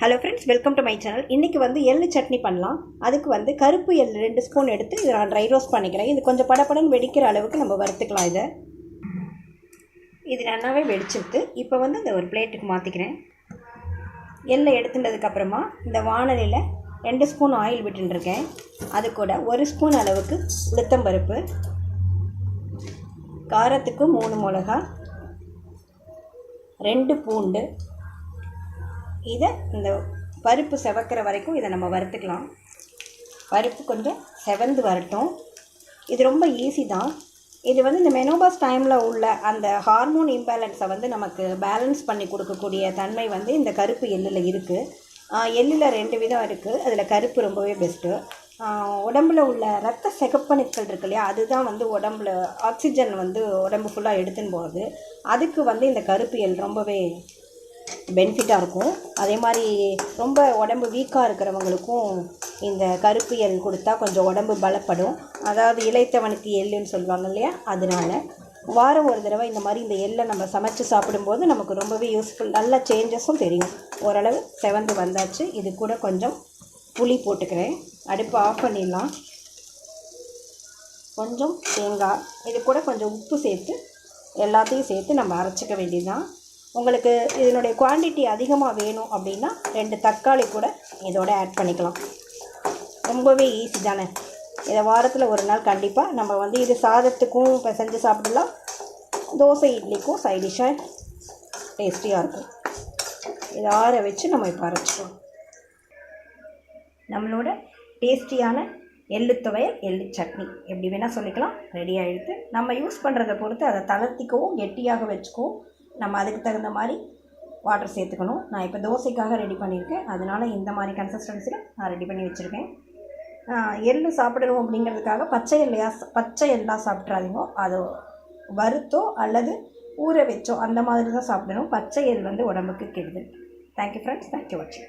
Hello friends welcome to my channel இன்றைக்கி வந்து எள்ளு சட்னி பண்ணலாம். அதுக்கு வந்து கருப்பு எள் ரெண்டு ஸ்பூன் எடுத்து இதை நான் ட்ரை ரோஸ்ட் பண்ணிக்கிறேன். இது கொஞ்சம் படப்படன்னு வெடிக்கிற அளவுக்கு நம்ம வறுத்துக்கலாம் இதை. இது நல்லாவே வெடிச்சிருத்து இப்போ வந்து இந்த ஒரு பிளேட்டுக்கு மாற்றிக்கிறேன் எள்ளை எடுத்துட்டதுக்கப்புறமா இந்த வானலியில் ரெண்டு ஸ்பூன் ஆயில் விட்டுருக்கேன் அது கூட ஒரு ஸ்பூன் அளவுக்கு உளுத்தம்பருப்பு காரத்துக்கு மூணு மிளகா ரெண்டு பூண்டு இதை இந்த பருப்பு செவக்கிற வரைக்கும் இதை நம்ம வறுத்துக்கலாம். பருப்பு கொஞ்சம் செவந்து வரட்டும். இது ரொம்ப ஈஸி தான். இது வந்து இந்த மெனோபாஸ் டைமில் உள்ள அந்த ஹார்மோன் இம்பேலன்ஸை வந்து நமக்கு பேலன்ஸ் பண்ணி கொடுக்கக்கூடிய தன்மை வந்து இந்த கருப்பு எள்ளில் இருக்குது எள்ளில் ரெண்டு விதம் இருக்குது அதில் கருப்பு ரொம்பவே பெஸ்ட்டு உடம்புல உள்ள ரத்த சிகப்பணுக்கள் இருக்கு இல்லையா? அதுதான் வந்து உடம்புல ஆக்சிஜன் வந்து உடம்பு ஃபுல்லாக எடுத்துன்னு போகுது. அதுக்கு வந்து இந்த கருப்பு எள் ரொம்பவே பெனிஃபிட்டாக இருக்கும். அதே மாதிரி ரொம்ப உடம்பு வீக்காக இருக்கிறவங்களுக்கும் இந்த கருப்பு எள் கொடுத்தா கொஞ்சம் உடம்பு பலப்படும். அதாவது இளைத்தவனுக்கு எள்ளுன்னு சொல்லுவாங்க இல்லையா? அதனால வாரம் ஒரு தடவை இந்த மாதிரி இந்த எள்ளை நம்ம சமைச்சு சாப்பிடும்போது நமக்கு ரொம்பவே யூஸ்ஃபுல் நல்ல சேஞ்சஸும் தெரியும். ஓரளவு செவந்து வந்தாச்சு. இது கூட கொஞ்சம் புளி போட்டுக்கிறேன். அடுப்பு ஆஃப் பண்ணிடலாம். கொஞ்சம் தேங்காய். இது கூட கொஞ்சம் உப்பு சேர்த்து எல்லாத்தையும் சேர்த்து நம்ம அரைச்சிக்க வேண்டியதுதான். உங்களுக்கு இதனுடைய குவான்டிட்டி அதிகமாக வேணும் அப்படின்னா ரெண்டு தக்காளி கூட இதோட ஆட் பண்ணிக்கலாம். ரொம்பவே ஈஸி தானே? இதை வாரத்தில் ஒரு நாள் கண்டிப்பாக நம்ம வந்து இது சாதத்துக்கும் இப்போ செஞ்சு சாப்பிடலாம். தோசை இட்லிக்கும் சைடிஷாக டேஸ்டியாக இருக்கும். இதை ஆற வச்சு நம்ம இப்போ அரைச்சிக்கலாம். நம்மளோட டேஸ்டியான எள்ளு துவையல் எள்ளு சட்னி. எப்படி வேணால் சொல்லிக்கலாம். ரெடி ஆகிடுது நம்ம யூஸ் பண்ணுறதை பொறுத்து அதை தளர்த்திக்கவும் கெட்டியாக வச்சுக்கவும் நம்ம அதுக்கு தகுந்த மாதிரி வாட்டர் சேர்த்துக்கணும். நான் இப்போ தோசைக்காக ரெடி பண்ணியிருக்கேன். அதனால் இந்த மாதிரி கன்சிஸ்டன்சியில் நான் ரெடி பண்ணி வச்சுருக்கேன். எள்ளு சாப்பிடணும் அப்படிங்கிறதுக்காக பச்சை எல்லையா பச்சை எல்லாம் சாப்பிட்றாதீங்க அது வறுத்தோ அல்லது ஊற வச்சோ அந்த மாதிரி தான் சாப்பிடணும். பச்சை எள் வந்து உடம்புக்கு கெடுதல். தேங்க்யூ ஃப்ரெண்ட்ஸ் தேங்க்யூ வாட்சிங்